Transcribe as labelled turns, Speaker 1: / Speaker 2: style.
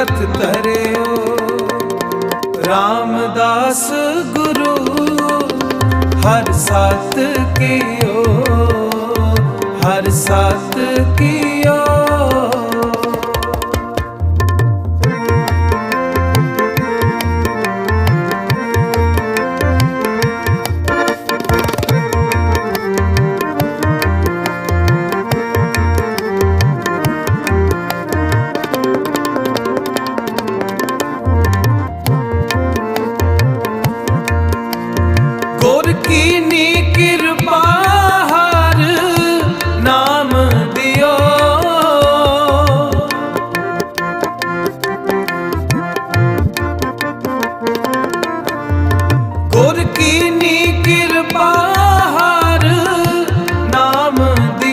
Speaker 1: ਹੱਥ ਧਰਿਓ। ਰਾਮਦਾਸ ਗੁਰੂ ਹਰ ਸਾਤ ਕੀਓ ਹਰ ਸਾਤ ਕੀਓ। bye.